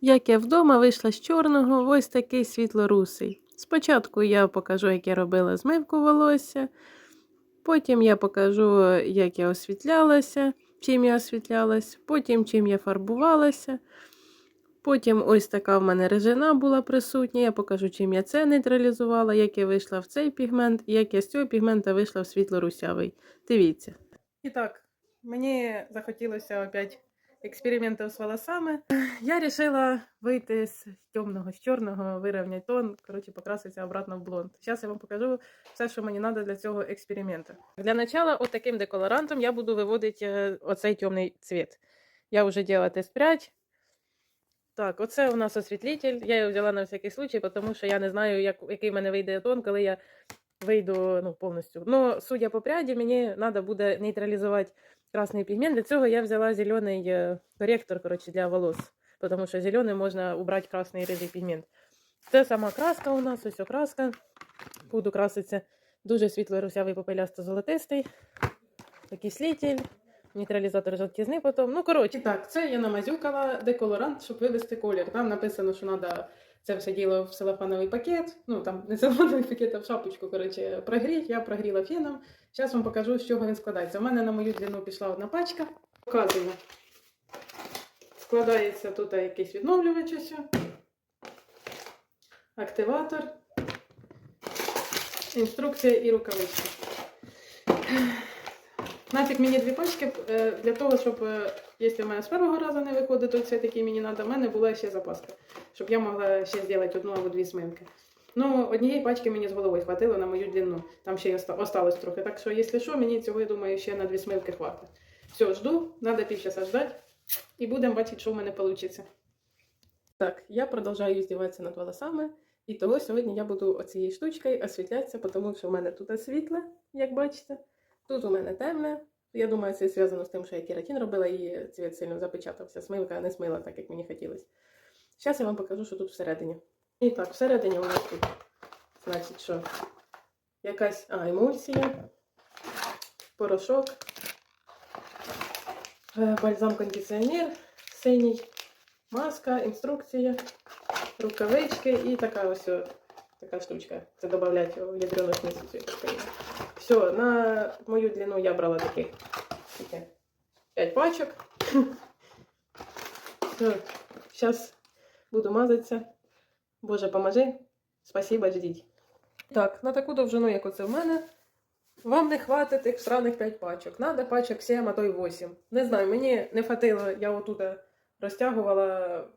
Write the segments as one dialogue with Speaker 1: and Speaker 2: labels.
Speaker 1: Як я вдома вийшла з чорного, ось такий світлорусий. Спочатку я покажу, як я робила змивку волосся, потім я покажу, як я освітлялася, чим я освітлялась, потім чим я фарбувалася. Потім ось така в мене режина була присутня. Я покажу, чим я це нейтралізувала, як я вийшла в цей пігмент, як я з цього пігмента вийшла в світло-русявий. Дивіться. І так, мені захотілося опять експериментів з волосами. Я вирішила вийти з темного, з чорного, вирівняти тон, коротше, покраситися обратно в блонд. Зараз я вам покажу все, що мені треба для цього експерименту. Для начала, от таким деколорантом я буду виводити е, оцей темний цвіт. Я вже робила тест прядь. Так, оце у нас освітлитель. Я його взяла на всякий случай, тому що я не знаю, як, який в мене вийде тон, коли я вийду ну, повністю. Ну, судя по пряді, мені треба буде нейтралізувати красний пігмент. Для цього я взяла зелений е, коректор коротше, для волос, тому що зелений можна убрати красний рижий пігмент. Це сама краска у нас, ось краска. Буду краситися дуже світло-русявий попелясто-золотистий, окислитель, нейтралізатор жовтізни потім. Ну, коротше, так, це я намазюкала деколорант, щоб вивести колір. Там написано, що треба це все діло в целофановий пакет. Ну, там не целофановий пакет, а в шапочку, коротше, прогріть. Я прогріла феном. Зараз вам покажу, з чого він складається. У мене на мою длину пішла одна пачка. Показую. Складається тут якийсь відновлювач. Активатор, інструкція і рукавички. Нафіг мені дві пачки е, для того, щоб, е, якщо в мене з першого разу не виходить, то це такий мені треба, в мене була ще запаска, щоб я могла ще зробити одну або дві сминки. Ну, однієї пачки мені з головою хватило на мою длину. Там ще й оста- осталось трохи. Так що, якщо що, мені цього, я думаю, ще на дві смилки хватить. Все, жду, треба півчаса ждати. І будемо бачити, що в мене вийде. Так, я продовжую здіватися над волосами. І того сьогодні я буду оцією штучкою освітлятися, тому що в мене тут світле, як бачите. Тут у мене темне. Я думаю, це зв'язано з тим, що я кератин робила і цвіт сильно запечатався. Смилка не смила так, як мені хотілося. Зараз я вам покажу, що тут всередині. І так, всередині у нас тут, значить, що якась а, емульсія, порошок, е, бальзам-кондиціонер, синій, маска, інструкція, рукавички і така ось така штучка. Це додати в ядрену смісу цієї. Все, на мою длину я брала таких 5 пачок. Все, зараз буду мазатися. Боже, поможи. Спасибо, ждіть. Так, на таку довжину, як оце в мене, вам не хватить тих сраних 5 пачок. Надо пачок 7, а то й 8. Не знаю, мені не хватило, я отут розтягувала.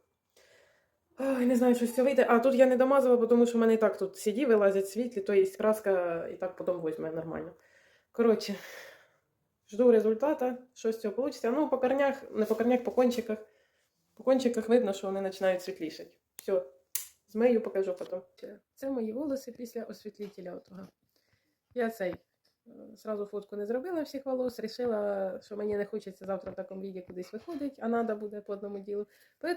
Speaker 1: Ой, не знаю, що з цього вийде. А тут я не домазала, тому що в мене і так тут сіді, вилазять світлі, то є краска і так потім візьме нормально. Коротше, жду результата, що з цього вийде. Ну, по корнях, не по корнях, по кончиках. По кончиках видно, що вони починають світлішати. Все, змию, покажу потім. Це мої волоси після освітлителя. Отого. Я цей е, зразу фотку не зробила всіх волос, рішила, що мені не хочеться завтра в такому віді кудись виходить, а треба буде по одному ділу.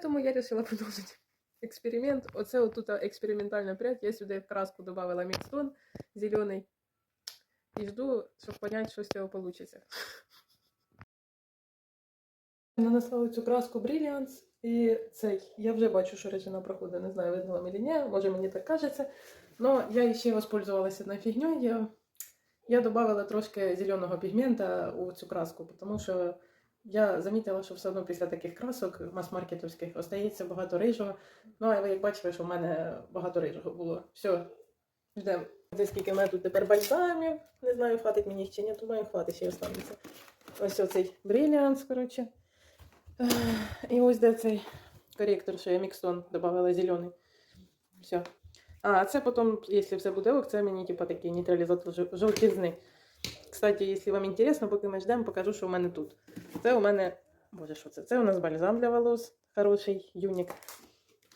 Speaker 1: Тому я вирішила продовжити експеримент. Оце отут експериментальна прядь. Я сюди краску додала мікстон зелений. І жду, щоб зрозуміти, що з цього вийде. Нанесла цю краску Brilliance і цей. Я вже бачу, що речина проходить. Не знаю, видно вам чи ні, може мені так кажеться. Но я ще воспользувалася на фігню. Я, я додала трошки зеленого пігмента у цю краску, тому що я замітила, що все одно після таких красок мас-маркетовських остається багато рижого. Ну, а ви як бачили, що в мене багато рижого було. Все, йдемо. Де скільки в мене тут тепер бальзамів. Не знаю, хватить мені їх чи ні, думаю, хватить ще й останеться. Ось оцей бриліанс, коротше. І ось де цей коректор, що я мікстон додавала зелений. Все. А, це потім, якщо все буде ок, це мені типу, такий нейтралізатор жов- жовтізни. Кстати, якщо вам інтересно, поки ми ждемо, покажу, що в мене тут. Це у мене. Боже, що це? Це у нас бальзам для волос. Хороший юнік.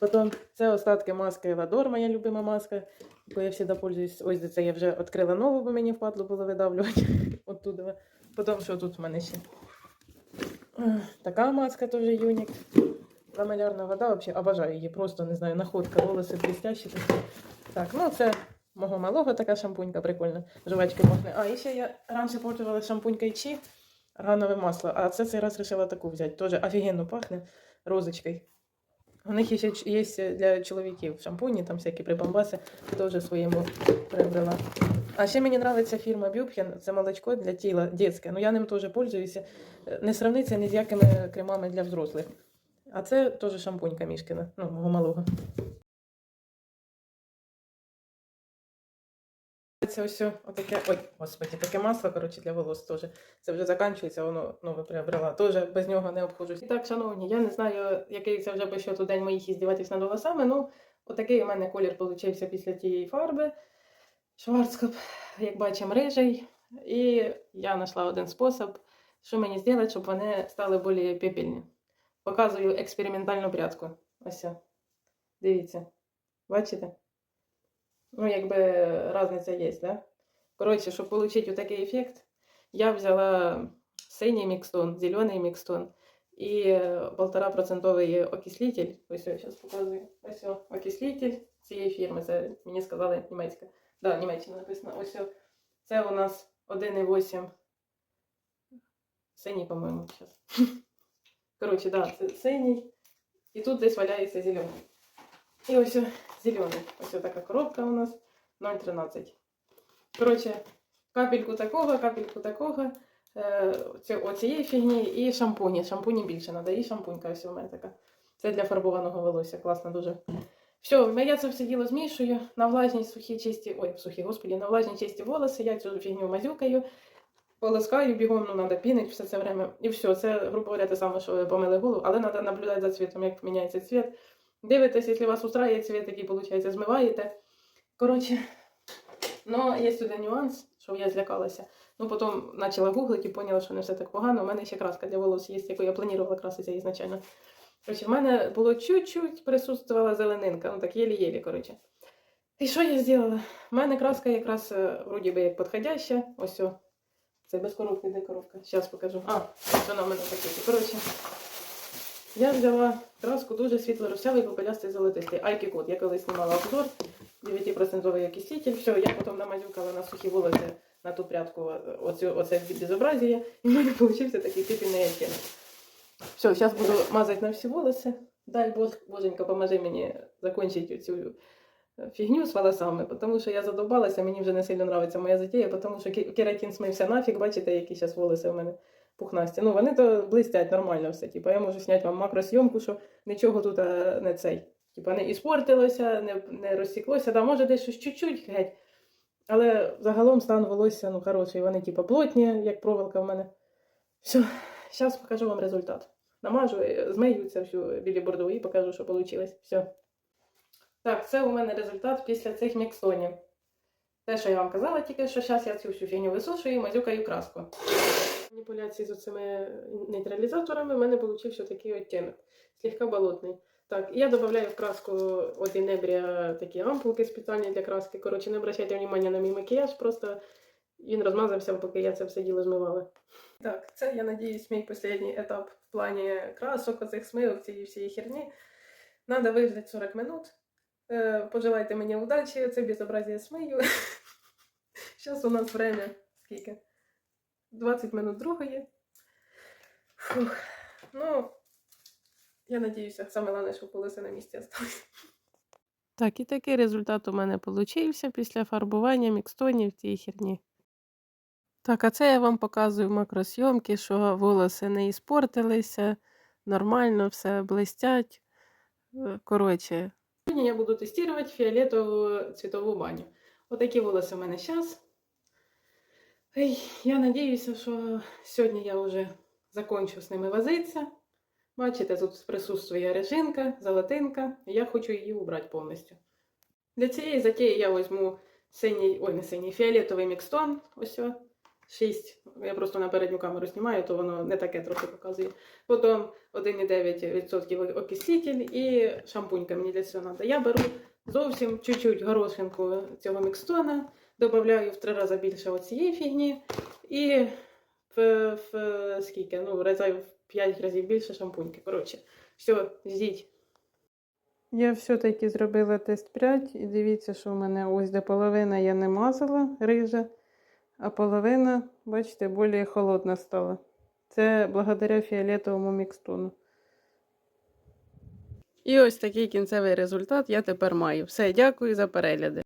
Speaker 1: Потім це остатки маски Ладор, моя любима маска, якою я завжди пользуюсь. Ось де це я вже відкрила нову, бо мені впадло було видавлювати. Оттуда. Потім що тут в мене ще? Така маска теж юнік. Ламелярна вода, взагалі обожаю її. Просто не знаю, находка, волоси блістящі. Так, ну це мого малого така шампунька прикольна. Жувачки пахне. А, і ще я раніше пользувалася шампунькою Чі, органове масло. А це цей раз вирішила таку взяти. Теж офігенно пахне розочкою. У них ще є для чоловіків шампуні, там всякі прибамбаси, теж своєму приобрела. А ще мені подобається фірма Бюбхен, це молочко для тіла дитяче. Ну я ним теж пользуюся. Е, Не сравниться ні з якими кремами для взрослих. А це теж шампунька Мішкина, ну, мого малого. Це ось отаке, ой, господи, таке масло, коротше, для волос теж. Це вже закінчується, воно нове приобрела. Теж без нього не обходжусь. І так, шановні, я не знаю, який це вже по щоту день моїх іздіватись над волосами. Ну, отакий у мене колір получився після тієї фарби. Шварцкоп, як бачимо, рижий. І я знайшла один спосіб, що мені зробити, щоб вони стали більш пепельні. Показую експериментальну прядку. Ось. Дивіться. Бачите? Ну, якби різниця є, да? Коротше, щоб отримати такий ефект, я взяла синій мікстон, зелений мікстон і е, 1,5% окислитель. Ось я зараз показую. Ось окислитель цієї фірми. Це мені сказали німецька. Да, Німеччина написано. Ось о. це у нас 1,8. Синій, по-моєму, зараз. Коротше, да, це синій. І тут десь валяється зелений. І ось зелений. Ось така коробка у нас 0,13. Коротше, капельку такого, капельку такого. Е, оцієї фігні і шампуні. Шампуні більше треба. І шампунька ось у мене така. Це для фарбованого волосся. Класно дуже. Все, я це все діло змішую. На влажні сухі чисті. Ой, сухі, господі, на влажні чисті волоси. Я цю фігню мазюкаю. Полоскаю бігом, ну треба пінити все це время. І все, це, грубо говоря, те саме, що помили голову, але треба наблюдати за цвітом, як міняється цвіт. Дивитесь, якщо вас устраює цвіт, який, виходить, змиваєте. Коротше, ну, є сюди нюанс, що я злякалася. Ну, потім почала гуглити і поняла, що не все так погано. У мене ще краска для волос є, яку я планувала краситися ізначально. Коротше, в мене було чуть-чуть присутствувала зеленинка, ну так єлі-єлі, коротше. І що я зробила? У мене краска якраз е, вроді би як підходяща. Ось о. Це без коробки, де коробка? Зараз покажу. А, вона в мене пакеті. Коротше, я взяла краску дуже світло-русявий, попелястий золотистий. Айкі код. Я колись знімала обзор, 9% окислитель. Все, я потім намазюкала на сухі волоси на ту прядку оцю, оце безобразія. І в мене вийшов такий пепельний оттінок. Все, зараз буду мазати на всі волоси. Дай Бог, боженька, поможи мені закінчити цю е, фігню з волосами, тому що я задовбалася, мені вже не сильно подобається моя затія, тому що ке- кератин смився нафіг, бачите, які зараз волоси у мене пухнасті. Ну, вони то блистять нормально все. Типу, я можу зняти вам макросйомку, що нічого тут е, не цей. Типа не іспортилося, не, не розсіклося, да, може десь щось чуть-чуть геть. Але загалом стан волосся ну, хороший, вони типу, плотні, як проволока в мене. Все, зараз покажу вам результат. Намажу, е, змию це всю білі бордову і покажу, що вийшло. Все. Так, це у мене результат після цих мікстонів. Те, що я вам казала, тільки що зараз я цю всю фігню висушую і мазюкаю краску. Маніпуляції з цими нейтралізаторами в мене вийшов такий оттінок, слегка болотний. Так, я додаю в краску от інебрія такі ампулки спеціальні для краски. Коротше, не обращайте внимання на мій макіяж, просто він розмазався, поки я це все діло змивала. Так, це, я надіюсь, мій останній етап в плані красок, оцих смивок, цієї всієї херні. Надо виждати 40 минут. Е, Пожелайте мені удачі, це безобразие смию. Зараз у нас время скільки? 20 минут другої. Фух. Ну, я надіюся, саме головне, щоб волосся на місці осталось. Так, і такий результат у мене получився після фарбування мікстонів цієї херні. Так, а це я вам показую макросйомки, що волоси не іспортилися, нормально все блистять. Е, Коротше, сьогодні я буду тестувати фіолетову цвітову баню. Отакі волоси у мене зараз. Ей, я надіюся, що сьогодні я вже закончу з ними возитися. Бачите, тут присутствує режинка, золотинка, і я хочу її убрати повністю. Для цієї затії я візьму синій, ой, не синій, фіолетовий мікстон. Ось о, 6. Я просто на передню камеру знімаю, то воно не таке трохи показує. Потім 1,9% окислитель і шампунька мені для цього треба. Я беру зовсім чуть-чуть горошинку цього мікстона, додаю в три рази більше оцієї фігні і в, в скільки? Ну, разів в 5 разів більше шампуньки. Коротше, все, ждіть. Я все-таки зробила тест 5 і дивіться, що в мене ось де половина я не мазала рижа, а половина, бачите, більш холодна стала. Це благодаря фіолетовому мікстону. І ось такий кінцевий результат я тепер маю. Все, дякую за перегляди.